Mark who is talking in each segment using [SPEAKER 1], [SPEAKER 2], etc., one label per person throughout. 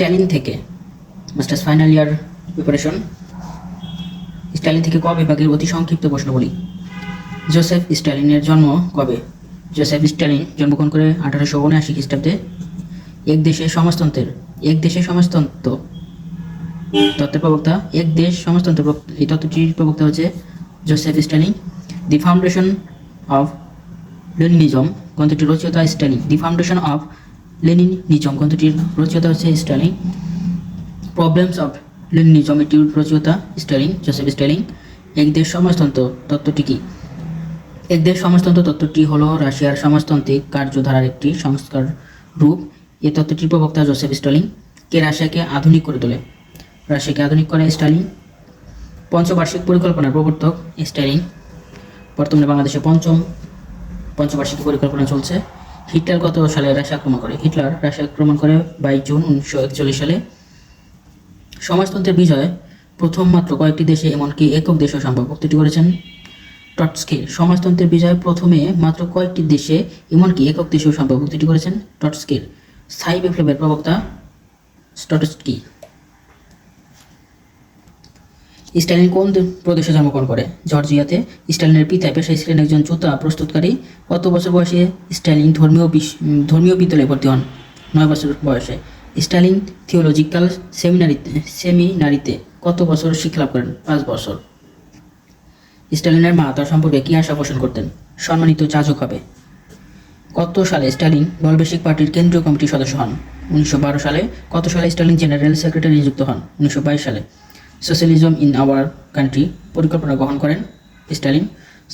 [SPEAKER 1] Stalin থেকে? Masters final year preparation Stalin থেকে ক বিভাগের অতি সংক্ষিপ্ত প্রশ্নগুলি জোসেফ স্ট্যালিনের জন্ম কবে? জোসেফ স্ট্যালিন জন্মগ্রহণ করে আঠারোশো উনআশি খ্রিস্টাব্দে। এক দেশে সমাজতন্ত্রের, এক দেশে সমাজতন্ত্র তত্ত্বের প্রবক্তা, এক দেশ সমাজতন্ত্র এই তত্ত্বটির প্রবক্তা হচ্ছে Joseph Stalin. The foundation of Leninism গ্রন্থটির রচয়িতা স্ট্যালিন। দি ফাউন্ডেশন অফ লেনিনিজম গ্রন্থটির রচয়িতা হচ্ছে স্ট্যালিন প্রবলেমস অফ লেনিনিজম এটির রচয়িতা স্ট্যালিন জোসেফ স্ট্যালিন এক দেশ সমাজতন্ত্র তত্ত্বটি কি? এক দেশ সমাজতন্ত্র তত্ত্বটি হলো রাশিয়ার সমাজতান্ত্রিক কার্যধারার একটি সংস্কার রূপ। এই তত্ত্বটির প্রবক্তা জোসেফ স্টালিন কে রাশিয়াকে আধুনিক করে তোলে? রাশিয়াকে আধুনিক করে স্টালিন পঞ্চবার্ষিক পরিকল্পনার প্রবর্তক স্টালিন বর্তমানে বাংলাদেশে পঞ্চম পঞ্চবার্ষিক পরিকল্পনা চলছে। হিটলার কত সালে রাশিয়া আক্রমণ করে? হিটলার রাশিয়া আক্রমণ করে বাইশ জুন উনিশশো একচল্লিশ সালে। সমাজতন্ত্রের বিজয় প্রথম মাত্র কয়েকটি দেশে, এমনকি একক দেশও সম্ভব। উক্তিটি করেছেন টটস্কি। সমাজতন্ত্রের বিজয় প্রথমে মাত্র কয়েকটি দেশে, এমনকি একক দেশেও সম্ভব। উক্তিটি করেছেন টটস্কির স্থায়ী বিপ্লবের প্রবক্তা স্টটস্কি। স্টালিন কোন প্রদেশে জন্মগ্রহণ করে? জর্জিয়াতে। স্টালিনের পিতা পেশায় ছিলেন একজন জুতা প্রস্তুতকারী। কত বছর বয়সে স্টালিন ধর্মীয় ধর্মীয় বিদ্যালয়ে ভর্তি হন? নয় বছর বয়সে। স্টালিন থিওলজিক্যাল সেমিনারিতে সেমিনারিতে কত বছর শিক্ষালাভ করেন? পাঁচ বছর। স্টালিনের মা তার সম্পর্কে কী আশা পোষণ করতেন? সম্মানিত যাজক হবে। কত সালে স্টালিন বলবেশিক পার্টির কেন্দ্রীয় কমিটির সদস্য হন? উনিশশো বারো সালে। কত সালে স্টালিন জেনারেল সেক্রেটারি নিযুক্ত হন? উনিশশো বাইশ সালে। সোশ্যালিজম ইন আওয়ার কান্ট্রি পরিকল্পনা গ্রহণ করেন Stalin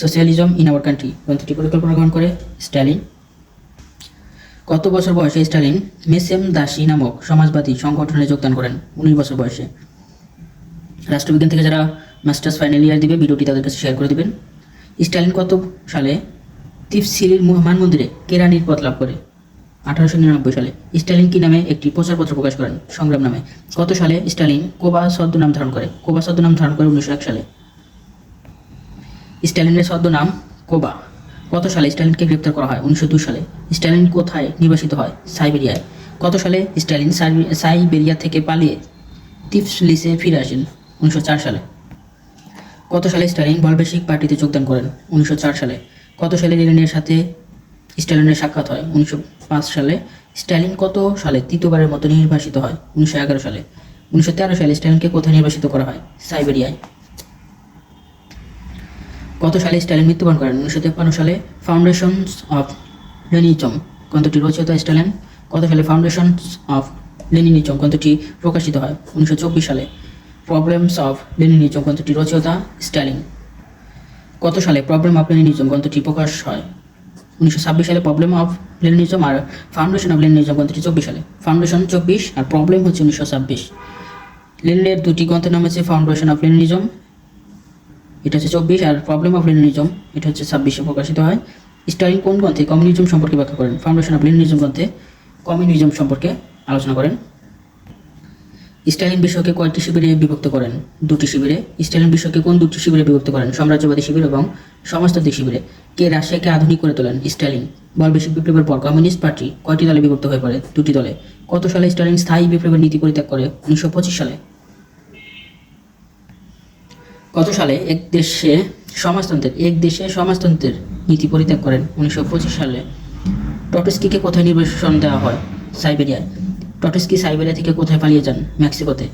[SPEAKER 1] socialism in our country গ্রন্থটি পরিকল্পনা গ্রহণ করে স্টালিন কত বছর বয়সে স্টালিন মেসেম দাসী নামক সমাজবাদী সংগঠনে যোগদান করেন উনিশ বছর বয়সে। রাষ্ট্রবিজ্ঞান থেকে যারা মাস্টার্স ফাইনাল ইয়ার দিবে, ভিডিওটি তাদের কাছে শেয়ার করে দিবেন। স্টালিন কত সালে তিফসিলির মান মন্দিরে কেরানির পদ লাভ করে? আঠারোশো নিরানব্বই সালে স্টালিন কি নামে একটি প্রচারপত্র প্রকাশ করেন? সংগ্রাম নামে। কত সালে স্টালিন কোবা ছদ্মনাম ধারণ করে। কোবা ছদ্মনাম ধারণ করে উনিশশো এক সালে। স্টালিনের ছদ্মনাম কোবা। কত সালে স্টালিনকে গ্রেপ্তার করা হয় উনিশশো দুই সালে। স্টালিন কোথায় নির্বাসিত হয়? সাইবেরিয়ায়। কত সালে স্টালিন সাইবে- সাইবেরিয়া থেকে পালিয়ে তিফসলিসে ফিরে আসেন উনিশশো চার সালে। কত সালে স্টালিন বলবেশিক পার্টিতে যোগদান করেন উনিশশো চার সালে। কত সালে লেনিনের সাথে স্টালিনের সাক্ষাৎ হয় উনিশশো পাঁচ সালে। স্ট্যালিন কত সালে? তৃতীয়বারের মতো নির্বাসিত হয় উনিশশো এগারো সালে। উনিশশো তেরো সালে স্টালিনকে কোথায় নির্বাসিত করা হয়? সাইবেরিয়ায়। কত সালে স্টালিন মৃত্যুবরণ করেন? উনিশশো তেপ্পান্ন সালে ফাউন্ডেশনস অফ লেনিজম গ্রন্থটি রচিত স্টালিন কত সালে ফাউন্ডেশনস অফ লেনিনিজম গ্রন্থটি প্রকাশিত হয়? উনিশশো চব্বিশ সালে প্রবলেমস অফ লেনিনিজম গ্রন্থটি রচয়িতা স্ট্যালিন। কত সালে প্রবলেম অফ লেনিনিজম গ্রন্থটি প্রকাশ হয়? উনিশশো ছাব্বিশ সালে প্রবলেম অফ লেনিনিজম আর ফাউন্ডেশন অফ লেনিনিজম গ্রন্থটি চব্বিশ সালে। ফাউন্ডেশন চব্বিশ আর প্রবলেম হচ্ছে উনিশশো ছাব্বিশ। লেনিনের দুটি গ্রন্থের নাম হচ্ছে ফাউন্ডেশন অফ লেনিনিজম এটা হচ্ছে চব্বিশ, আর প্রবলেম অফ লেনিজম এটা হচ্ছে ছাব্বিশে প্রকাশিত হয়। স্টালিন কোন গ্রন্থে কমিউনিজম সম্পর্কে ব্যাখ্যা করেন? ফাউন্ডেশন অফ লেনিনিজম গ্রন্থে কমিউনিজম সম্পর্কে আলোচনা করেন। স্টালিন বিশ্বকে কয়টি শিবিরে বিভক্ত করেন। দুটি শিবিরে স্টালিন বিশ্বকে কোন দুটি শিবিরে বিভক্ত করেন? সাম্রাজ্যবাদী শিবির এবং সমাজতান্ত্রিক শিবিরে। কে রাশিয়াকে আধুনিক করে তোলেন? স্টালিন বলবেশিক বিপ্লবের পর কমিউনিস্ট পার্টি কয়টি দলে বিভক্ত হয়ে পড়ে? দুটি দলে। কত সালে স্টালিন স্থায়ী বিপ্লবের নীতি পরিত্যাগ করে? উনিশশো পঁচিশ সালে। কত সালে এক দেশে সমাজতন্ত্রের, এক দেশে সমাজতন্ত্রের নীতি পরিত্যাগ করেন? উনিশশো পঁচিশ সালে। টটস্কিকে কোথায় নির্বাসন দেওয়া হয়? সাইবেরিয়ায়। টটস্কি সাইবেরিয়া থেকে কোথায় পালিয়ে যান? মেক্সিকোতে।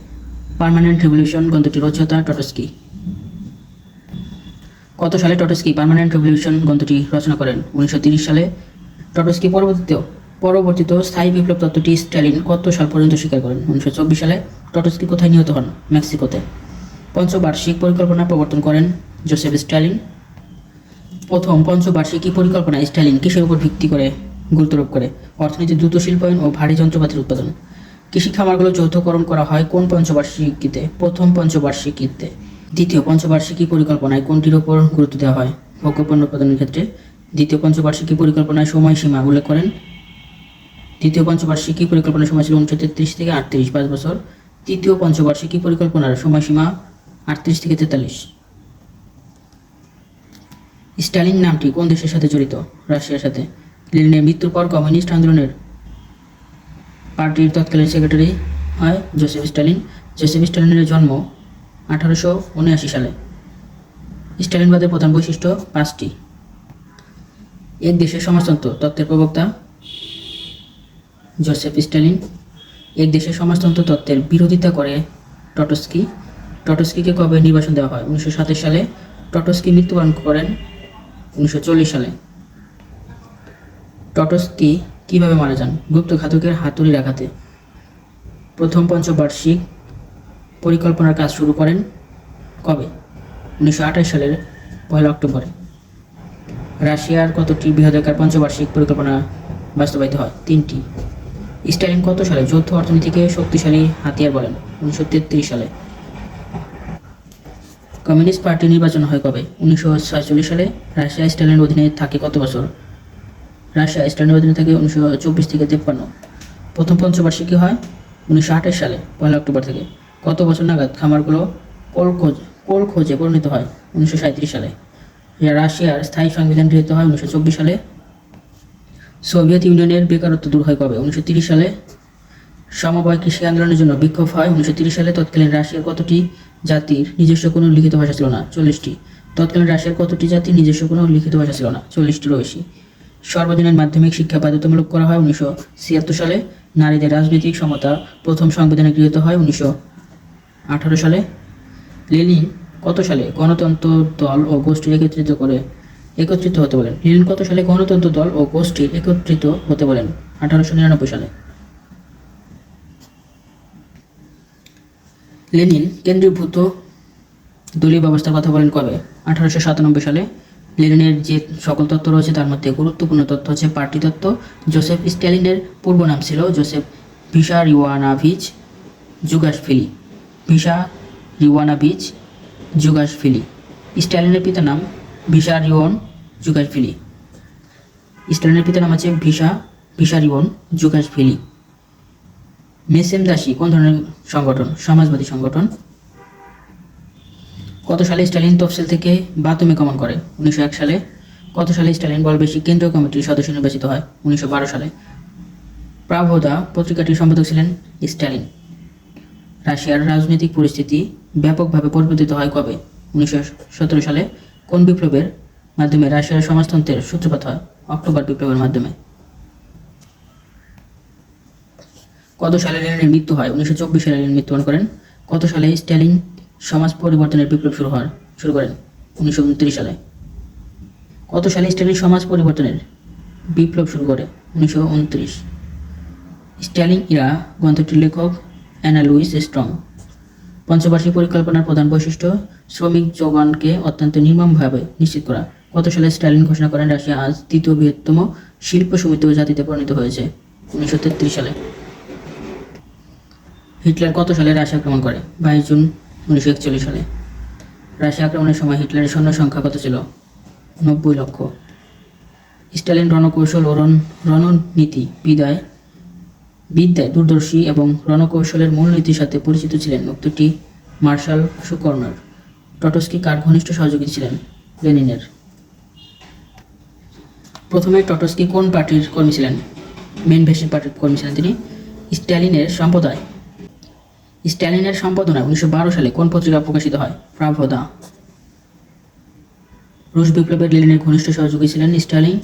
[SPEAKER 1] পার্মানেন্ট রেভলিউশন গ্রন্থটি রচয়িতা টটস্কি। কত সালে টটস্কি পার্মানেন্ট রেভলিউশন গ্রন্থটি রচনা করেন? উনিশশো সালে। টটস্কি পরবর্তীতে, পরবর্তীত স্থায়ী বিপ্লব তত্ত্বটি স্ট্যালিন কত সাল পর্যন্ত স্বীকার করেন? উনিশশো চব্বিশ সালে টটস্কি কোথায় নিহত হন? মেক্সিকোতে। পঞ্চবার্ষিক পরিকল্পনা প্রবর্তন করেন জোসেফ স্ট্যালিন। প্রথম পঞ্চবার্ষিকী পরিকল্পনা স্ট্যালিন কিসের উপর ভিত্তি করে গুরুত্বারোপ করে। অর্থনীতি দ্রুত শিল্পায়ন ও ভারী যন্ত্রপাতির উৎপাদন। কৃষি খামারগুলো যৌথকরণ করা হয় কোন পঞ্চবার্ষিকীতে? প্রথম পঞ্চবার্ষিকীতে। দ্বিতীয় পঞ্চবার্ষিকী পরিকল্পনায় কোনটির ওপর গুরুত্ব দেওয়া হয়? ভোগ্যপণ্য উৎপাদনের ক্ষেত্রে দ্বিতীয় পঞ্চবার্ষিকী পরিকল্পনায় সময়সীমা উল্লেখ করেন। দ্বিতীয় পঞ্চবার্ষিকী পরিকল্পনার সময় ছিল উনিশশো তেত্রিশ থেকে আটত্রিশ, পাঁচ বছর। তৃতীয় পঞ্চবার্ষিকী পরিকল্পনার সময়সীমা আটত্রিশ থেকে তেতাল্লিশ। স্টালিন নামটি কোন দেশের সাথে জড়িত? রাশিয়ার সাথে। লেনিনের মৃত্যুর পর কমিউনিস্ট আন্দোলনের পার্টির তৎকালীন সেক্রেটারি হয় জোসেফ স্টালিন জোসেফ স্টালিনের জন্ম আঠারোশো উনআশি সালে। স্টালিনবাদের প্রধান বৈশিষ্ট্য পাঁচটি। এক দেশের সমাজতন্ত্র, তত্ত্বের প্রবক্তা জোসেফ স্টালিন এক দেশের সমাজতন্ত্র, তত্ত্বের বিরোধিতা করে টটস্কি। টটস্কিকে কবে নির্বাসন দেওয়া হয়? উনিশশো সাতাশ সালে টটস্কি মৃত্যুবরণ করেন উনিশশো চল্লিশ সালে। টটস্কি কীভাবে মারা যান? গুপ্ত ঘাতকের হাতুড়ির আঘাতে প্রথম পঞ্চবার্ষিক পরিকল্পনার কাজ শুরু করেন কবে? উনিশশো আঠাশ সালের পয়লা অক্টোবরে। রাশিয়ার কতটি বৃহদাকার পঞ্চবার্ষিক পরিকল্পনা বাস্তবায়িত হয়? তিনটি। স্টালিন কত সালে? যৌথ অর্থনীতিকে শক্তিশালী হাতিয়ার বলেন উনিশশো তেত্রিশ সালে। কমিউনিস্ট পার্টি নির্বাচন হয় কবে? উনিশশো সালে রাশিয়া স্টালিনের অধীনে থাকে কত বছর? রাশিয়া স্টালিনের অধীনে থাকে উনিশশো চব্বিশ থেকে তেপ্পান্ন। প্রথম পঞ্চবার্ষিকী হয়? উনিশশো আঠাশ সালে, পয়লা অক্টোবর থেকে। কত বছর নাগাদ খামারগুলো কোল খোঁজ কোল খোঁজে পরিণত হয়? উনিশশো সাঁত্রিশ সালে। রাশিয়ার স্থায়ী সংবিধান গৃহীত হয় উনিশশো চব্বিশ সালে। সোভিয়েত ইউনিয়নের বেকারত্ব দূর হয় কবে? উনিশশো তিরিশ সালে। সমবায় কৃষি আন্দোলনের জন্য বিক্ষোভ হয় উনিশশো তিরিশ সালে। তৎকালীন রাশিয়ার কতটি জাতির নিজস্ব কোনো লিখিত ভাষা ছিল না? চল্লিশটি। তৎকালীন রাশিয়ার কতটি জাতির নিজস্ব কোনো লিখিত ভাষা ছিল না? চল্লিশটিরও বেশি। সর্বজনীন মাধ্যমিক শিক্ষা বাধ্যতামূলক করা হয় উনিশশো ছিয়াত্তর সালে। নারীদের রাজনৈতিক সমতা প্রথম সংবিধানে গৃহীত হয় উনিশশো আঠারো সালে। লেনিন কত সালে গণতন্ত্র দল ও গোষ্ঠী একত্রিত করে একত্রিত হতে বলেন? লেনিন কত সালে গণতন্ত্র দল ও গোষ্ঠী একত্রিত হতে বলেন? আঠারোশো নিরানব্বই সালে। লেনিন কেন্দ্রীভূত দলীয় ব্যবস্থার কথা বলেন কবে? আঠারোশো সাতানব্বই সালে। লেনিনের যে সকল তত্ত্ব রয়েছে তার মধ্যে গুরুত্বপূর্ণ তত্ত্ব হচ্ছে পার্টি তত্ত্ব। জোসেফ স্ট্যালিনের পূর্ব নাম ছিল Joseph Vissarionovich Jugashvili. Vissarionovich Jugashvili. স্ট্যালিনের পিতার নাম ভিসা রিওন জুগাসফিলি। স্ট্যালিনের পিতার নাম আছে ভিসা ভিসা রিওন জুগাসফিলি। মেসেম দাসী কোন ধরনের সংগঠন? সমাজবাদী সংগঠন। কত সালে স্টালিন তফসিল থেকে বাতুমে গমন করে? উনিশশো এক সালে। কত সালে স্টালিন বলবেশী কেন্দ্রীয় কমিটির সদস্য নির্বাচিত হয়? উনিশশো বারো সালে। প্রাভোদা পত্রিকাটির সম্পাদক ছিলেন স্টালিন। রাশিয়ার রাজনৈতিক পরিস্থিতি ব্যাপকভাবে পরিবর্তিত হয় কবে? উনিশশো সতেরো সালে কোন বিপ্লবের মাধ্যমে রাশিয়ার সমাজতন্ত্রের সূত্রপাত হয়? অক্টোবর বিপ্লবের মাধ্যমে। কত সালে লেনিনের মৃত্যু হয়? উনিশশো চব্বিশ সালে লেনিন মৃত্যুবরণ করেন। কত সালে স্ট্যালিন সমাজ পরিবর্তনের বিপ্লব শুরু হওয়ার, শুরু করেন উনিশশো উনত্রিশ সালে। কত সালে স্ট্যালিন সমাজ পরিবর্তনের বিপ্লব শুরু করে? উনিশশো উনত্রিশ। স্ট্যালিন ইরা, গ্রন্থটির লেখক অ্যানা লুইস স্ট্রং। পঞ্চবার্ষিক পরিকল্পনার প্রধান বৈশিষ্ট্য, শ্রমিক যোগানকে অত্যন্ত নির্মমভাবে নিশ্চিত করা। কত সালে স্ট্যালিন ঘোষণা করেন, রাশিয়া আজ তৃতীয় বৃহত্তম শিল্প সমিতি জাতিতে পরিণত হয়েছে, উনিশশো তেত্রিশ সালে। হিটলার কত সালে রাশিয়া আক্রমণ করে? বাইশ জুন উনিশশো একচল্লিশ সালে। রাশিয়া আক্রমণের সময় হিটলারের সৈন্য সংখ্যা কত ছিল? নব্বই লক্ষ। স্টালিন রণকৌশল ও রণ রণনীতি বিদায় বিদ্যায় দূরদর্শী এবং রণকৌশলের মূলনীতির সাথে পরিচিত ছিলেন উক্তটি মার্শাল সুকর্ণর। টটস্কি কার ঘনিষ্ঠ সহযোগী ছিলেন? লেনিনের। প্রথমে টটস্কি কোন পার্টির কর্মী ছিলেন? মেন ভেসির পার্টির কর্মী ছিলেন তিনি। স্ট্যালিনের সম্প্রদায়। স্ট্যালিনের সম্পাদনায় উনিশশো সালে কোন পত্রিকা প্রকাশিত হয়? প্রাভদা। রুশ বিপ্লবের লেনিনের ঘনিষ্ঠ সহযোগী ছিলেন স্টালিন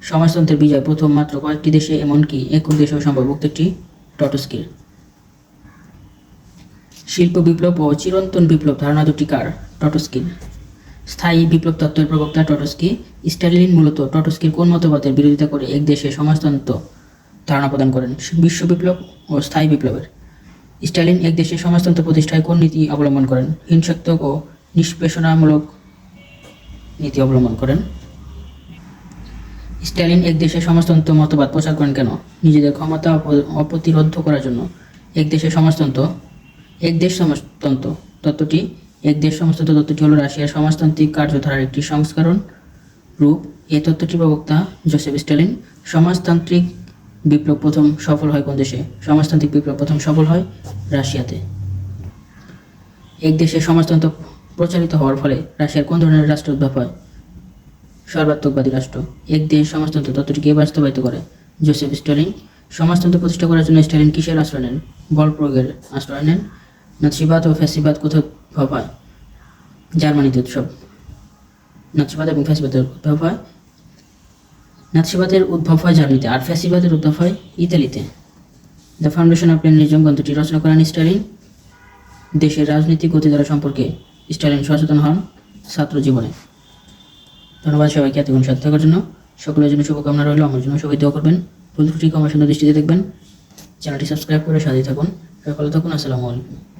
[SPEAKER 1] সমাজতন্ত্রের বিজয় প্রথম মাত্র কয়েকটি দেশে, এমনকি একক দেশেও সম্ভব। উক্তটি টটস্কির। শিল্প বিপ্লব ও চিরন্তন বিপ্লব ধারণা দুটি কার? টটস্কির। স্থায়ী বিপ্লব তত্ত্বের প্রবক্তা টটস্কি। স্টালিন মূলত টটস্কির কোন মতবাদের বিরোধিতা করে এক দেশে সমাজতন্ত্র ধারণা প্রদান করেন? বিশ্ব বিপ্লব ও স্থায়ী বিপ্লবের। স্টালিন এক দেশে সমাজতন্ত্র প্রতিষ্ঠায় কোন নীতি অবলম্বন করেন? হিংসাত্মক ও নিষ্পেষণামূলক নীতি অবলম্বন করেন। স্টালিন এক দেশে সমাজতন্ত্র মতবাদ প্রচার করেন কেন? নিজেদের ক্ষমতা অপ- অপ্রতিরোধ করার জন্য। এক দেশে সমাজতন্ত্র, এক দেশ সমাজতন্ত্র তত্ত্বটি, এক দেশ সমাজতন্ত্র তত্ত্বটি হল রাশিয়ার সমাজতান্ত্রিক কার্যধারার একটি সংস্করণ রূপ। এই তত্ত্বটির প্রবক্তা জোসেফ স্টালিন সমাজতান্ত্রিক বিপ্লব প্রথম সফল হয় কোন দেশে? সমাজতান্ত্রিক বিপ্লব প্রথম সফল হয় রাশিয়াতে। এক দেশে সমাজতন্ত্র প্রচারিত হওয়ার ফলে রাশিয়ার কোন ধরনের রাষ্ট্র উদ্ভব হয়? সর্বাত্মকবাদী রাষ্ট্র। এক দেশ সমাজতন্ত্র তত্ত্বটিকে বাস্তবায়িত করে। জোসেফ স্টালিন সমাজতন্ত্র প্রতিষ্ঠা করার জন্য স্টালিন কিসের আশ্রয় নেন? বল প্রয়োগের আশ্রয় নেন। নাৎসিবাদ ও ফ্যাসিবাদ কোথাও উদ্ভব হয়? জার্মানিতে উৎসব। নাৎসিবাদ এবং ফ্যাসিবাদের উদ্ভব হয়। নাৎসিবাদের উদ্ভব হয় জার্মানিতে আর ফ্যাসিবাদের উদ্ভব হয় ইতালিতে। দ্য ফাউন্ডেশন অফ লেনিজম গ্রন্থটি রচনা করেন স্টালিন দেশের রাজনৈতিক গতিধারা সম্পর্কে স্টালিন সচেতন হন ছাত্র জীবনে। ধন্যবাদ সবাইকে এতক্ষণ সাথে থাকার জন্য। সকলের জন্য শুভকামনা রইল, আমার জন্য সবাই করবেন। ভুল ত্রুটি সুন্দর দৃষ্টিতে দেখবেন। চ্যানেলটি সাবস্ক্রাইব করে সাথে থাকুন। সকলে থাকুন, আসসালামু আলাইকুম।